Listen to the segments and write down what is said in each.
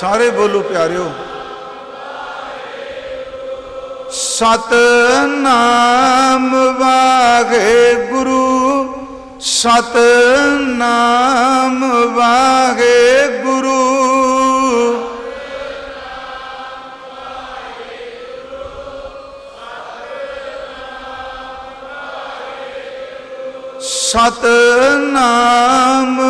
ਸਾਰੇ ਬੋਲੋ ਪਿਆਰਿਓ। ਸਤ ਨਾਮ ਵਾਗੇ ਗੁਰੂ ਸਤ ਨਾਮ ਵਾਗੇ ਗੁਰੂ ਸਤ ਨਾਮ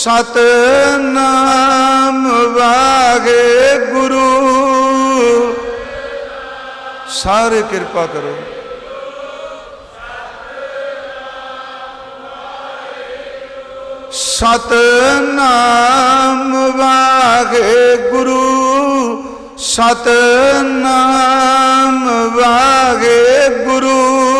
ਸਤ ਨਾਮ ਵਾਗੇ ਗੁਰੂ ਸਾਰੇ ਕਿਰਪਾ ਕਰੋ। ਸਤ ਨਾਮ ਵਾਗੇ ਗੁਰੂ ਸਤ ਨਾਮ ਵਾਗੇ ਗੁਰੂ